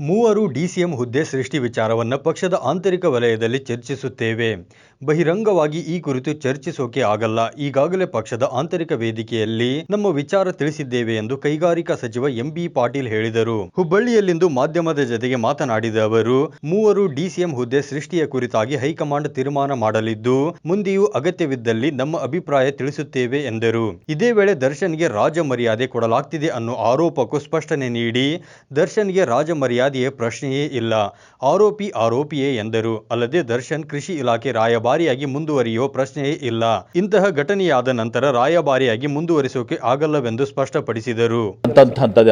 ಮೂವರು ಡಿಸಿಎಂ ಹುದ್ದೆ ಸೃಷ್ಟಿ ವಿಚಾರವನ್ನು ಪಕ್ಷದ ಆಂತರಿಕ ವಲಯದಲ್ಲಿ ಚರ್ಚಿಸುತ್ತೇವೆ. ಬಹಿರಂಗವಾಗಿ ಈ ಕುರಿತು ಚರ್ಚಿಸೋಕೆ ಆಗಲ್ಲ. ಈಗಾಗಲೇ ಪಕ್ಷದ ಆಂತರಿಕ ವೇದಿಕೆಯಲ್ಲಿ ನಮ್ಮ ವಿಚಾರ ತಿಳಿಸಿದ್ದೇವೆ ಎಂದು ಕೈಗಾರಿಕಾ ಸಚಿವ ಎಂಬಿ ಪಾಟೀಲ್ ಹೇಳಿದರು. ಹುಬ್ಬಳ್ಳಿಯಲ್ಲಿಂದು ಮಾಧ್ಯಮದ ಜತೆಗೆ ಮಾತನಾಡಿದ ಅವರು, ಮೂವರು ಡಿಸಿಎಂ ಹುದ್ದೆ ಸೃಷ್ಟಿಯ ಕುರಿತಾಗಿ ಹೈಕಮಾಂಡ್ ತೀರ್ಮಾನ ಮಾಡಲಿದ್ದು, ಮುಂದೆಯೂ ಅಗತ್ಯವಿದ್ದಲ್ಲಿ ನಮ್ಮ ಅಭಿಪ್ರಾಯ ತಿಳಿಸುತ್ತೇವೆ ಎಂದರು. ಇದೇ ವೇಳೆ ದರ್ಶನ್ಗೆ ರಾಜ ಮರ್ಯಾದೆ ಕೊಡಲಾಗ್ತಿದೆ ಅನ್ನೋ ಆರೋಪಕ್ಕೂ ಸ್ಪಷ್ಟನೆ ನೀಡಿ, ದರ್ಶನ್ಗೆ ರಾಜ ಮರ್ಯಾದೆಯ ಪ್ರಶ್ನೆಯೇ ಇಲ್ಲ. ಆರೋಪಿ ಆರೋಪಿಯೇ ಎಂದರು. ಅಲ್ಲದೆ ದರ್ಶನ್ ಕೃಷಿ ಇಲಾಖೆ ರಾಯಭಾರಿಯಾಗಿ ಮುಂದುವರಿಯುವ ಪ್ರಶ್ನೆಯೇ ಇಲ್ಲ. ಇಂತಹ ಘಟನೆಯಾದ ನಂತರ ರಾಯಭಾರಿಯಾಗಿ ಮುಂದುವರಿಸೋಕೆ ಆಗಲ್ಲವೆಂದು ಸ್ಪಷ್ಟಪಡಿಸಿದರು.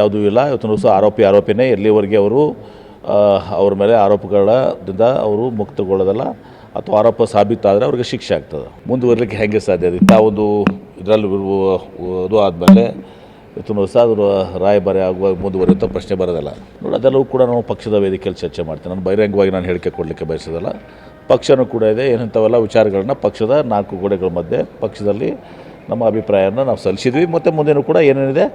ಯಾವುದೂ ಇಲ್ಲ. ಆರೋಪಿ ಆರೋಪಿನೇ. ಎಲ್ಲಿವರೆಗೆ ಅವರು ಅವ್ರ ಮೇಲೆ ಆರೋಪಗಳಿಂದ ಅವರು ಮುಕ್ತಗೊಳ್ಳೋದಲ್ಲ, ಅಥವಾ ಆರೋಪ ಸಾಬೀತಾದರೆ ಅವ್ರಿಗೆ ಶಿಕ್ಷೆ ಆಗ್ತದೆ. ಮುಂದುವರಲಿಕ್ಕೆ ಹೆಂಗೆ ಸಾಧ್ಯ? ಅದು ಇಂಥ ಒಂದು ಇದರಲ್ಲಿ ಇದು ಆದಮೇಲೆ ಇವತ್ತು ಸಹ ಅದು ರಾಯಭಾರಿ ಆಗುವ ಮುಂದುವರಿಯುವಂಥ ಪ್ರಶ್ನೆ ಬರೋದಿಲ್ಲ. ನೋಡಿ, ಅದೆಲ್ಲವೂ ಕೂಡ ನಾವು ಪಕ್ಷದ ವೇದಿಕೆಯಲ್ಲಿ ಚರ್ಚೆ ಮಾಡ್ತೀನಿ. ನಾನು ಬಹಿರಂಗವಾಗಿ ನಾನು ಹೇಳಿಕೆ ಕೊಡಲಿಕ್ಕೆ ಬಯಸೋದಲ್ಲ. ಪಕ್ಷನೂ ಕೂಡ ಇದೆ. ಏನಂಥವೆಲ್ಲ ವಿಚಾರಗಳನ್ನ ಪಕ್ಷದ ನಾಲ್ಕು ಗೋಡೆಗಳ ಮಧ್ಯೆ ಪಕ್ಷದಲ್ಲಿ ನಮ್ಮ ಅಭಿಪ್ರಾಯನ ನಾವು ಸಲ್ಲಿಸಿದ್ವಿ. ಮತ್ತು ಮುಂದೇನೂ ಕೂಡ ಏನೇನಿದೆ?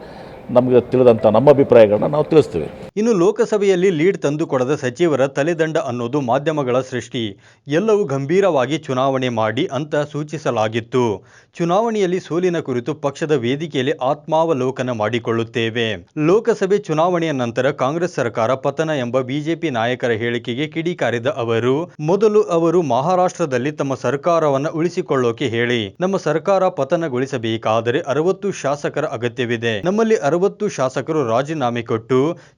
ನಮಗೆ ತಿಳಿದಂಥ ನಮ್ಮ ಅಭಿಪ್ರಾಯಗಳನ್ನ ನಾವು ತಿಳಿಸ್ತೀವಿ. ಇನ್ನು ಲೋಕಸಭೆಯಲ್ಲಿ ಲೀಡ್ ತಂದುಕೊಡದ ಸಚಿವರ ತಲೆದಂಡ ಅನ್ನೋದು ಮಾಧ್ಯಮಗಳ ಸೃಷ್ಟಿ. ಎಲ್ಲವೂ ಗಂಭೀರವಾಗಿ ಚುನಾವಣೆ ಮಾಡಿ ಅಂತ ಸೂಚಿಸಲಾಗಿತ್ತು. ಚುನಾವಣೆಯಲ್ಲಿ ಸೋಲಿನ ಕುರಿತು ಪಕ್ಷದ ವೇದಿಕೆಯಲ್ಲಿ ಆತ್ಮಾವಲೋಕನ ಮಾಡಿಕೊಳ್ಳುತ್ತೇವೆ. ಲೋಕಸಭೆ ಚುನಾವಣೆಯ ನಂತರ ಕಾಂಗ್ರೆಸ್ ಸರ್ಕಾರ ಪತನ ಎಂಬ ಬಿಜೆಪಿ ನಾಯಕರ ಹೇಳಿಕೆಗೆ ಕಿಡಿಕಾರಿದ ಅವರು, ಮೊದಲು ಅವರು ಮಹಾರಾಷ್ಟ್ರದಲ್ಲಿ ತಮ್ಮ ಸರ್ಕಾರವನ್ನು ಉಳಿಸಿಕೊಳ್ಳೋಕೆ ಹೇಳಿ. ನಮ್ಮ ಸರ್ಕಾರ ಪತನಗೊಳಿಸಬೇಕಾದರೆ ಅರವತ್ತು ಶಾಸಕರ ಅಗತ್ಯವಿದೆ. ನಮ್ಮಲ್ಲಿ ಅರವತ್ತು ಶಾಸಕರು ರಾಜೀನಾಮೆ ಕೊಟ್ಟು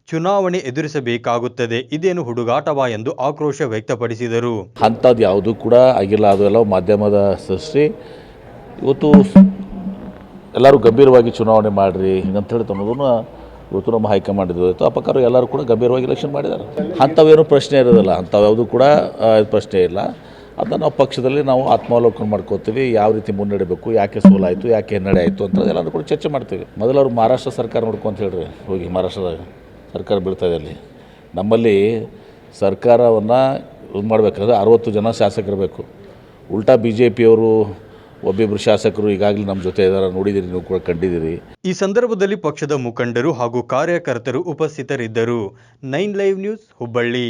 ಚುನಾವಣೆ ಎದುರಿಸಬೇಕಾಗುತ್ತದೆ. ಇದೇನು ಹುಡುಗಾಟವಾ ಎಂದು ಆಕ್ರೋಶ ವ್ಯಕ್ತಪಡಿಸಿದರು. ಅಂಥದ್ದು ಯಾವುದೂ ಕೂಡ ಆಗಿಲ್ಲ. ಅದು ಎಲ್ಲ ಮಾಧ್ಯಮದ ಸೃಷ್ಟಿ. ಇವತ್ತು ಎಲ್ಲರೂ ಗಂಭೀರವಾಗಿ ಚುನಾವಣೆ ಮಾಡಿರಿ ಹಿಂಗಂತೇಳಿ ಅನ್ನೋದನ್ನು ಇವತ್ತು ನಮ್ಮ ಹೈಕಮಾಂಡ್ ಇದ್ದು ಆ ಎಲ್ಲರೂ ಕೂಡ ಗಂಭೀರವಾಗಿ ಎಲೆಕ್ಷನ್ ಮಾಡಿದ್ದಾರೆ. ಅಂಥವೇನು ಪ್ರಶ್ನೆ ಇರೋದಿಲ್ಲ. ಅಂಥವ್ಯಾವುದು ಕೂಡ ಪ್ರಶ್ನೆ ಇಲ್ಲ. ಅದನ್ನು ನಾವು ಪಕ್ಷದಲ್ಲಿ ನಾವು ಆತ್ಮಾವಲೋಕನ ಮಾಡ್ಕೋತೀವಿ, ಯಾವ ರೀತಿ ಮುನ್ನಡೆಬೇಕು, ಯಾಕೆ ಸೋಲಾಯಿತು, ಯಾಕೆ ಹಿನ್ನಡೆ ಆಯಿತು ಅಂತ ಎಲ್ಲರೂ ಕೂಡ ಚರ್ಚೆ ಮಾಡ್ತೀವಿ. ಮೊದಲು ಅವರು ಮಹಾರಾಷ್ಟ್ರ ಸರ್ಕಾರ ನೋಡ್ಕೊ ಅಂತ ಹೇಳ್ರಿ ಹೋಗಿ ಮಹಾರಾಷ್ಟ್ರದಾಗ, ಸರ್ಕಾರ ಬೀಳ್ತಾ ಇದೆ ಅಲ್ಲಿ. ನಮ್ಮಲ್ಲಿ ಸರ್ಕಾರವನ್ನು ಇದು ಮಾಡಬೇಕಾದ್ರೆ ಅರವತ್ತು ಜನ ಶಾಸಕರು ಬೇಕು ಉಲ್ಟಾ ಬಿ ಜೆ ಪಿಯವರು ಒಬ್ಬಿಬ್ಬರು ಶಾಸಕರು ಈಗಾಗಲೇ ನಮ್ಮ ಜೊತೆ ಇದ್ದಾರೆ ನೋಡಿದ್ದೀರಿ ನೀವು ಕೂಡ ಕಂಡಿದ್ದೀರಿ ಈ ಸಂದರ್ಭದಲ್ಲಿ ಪಕ್ಷದ ಮುಖಂಡರು ಹಾಗೂ ಕಾರ್ಯಕರ್ತರು ಉಪಸ್ಥಿತರಿದ್ದರು. Nine live news Hubballi.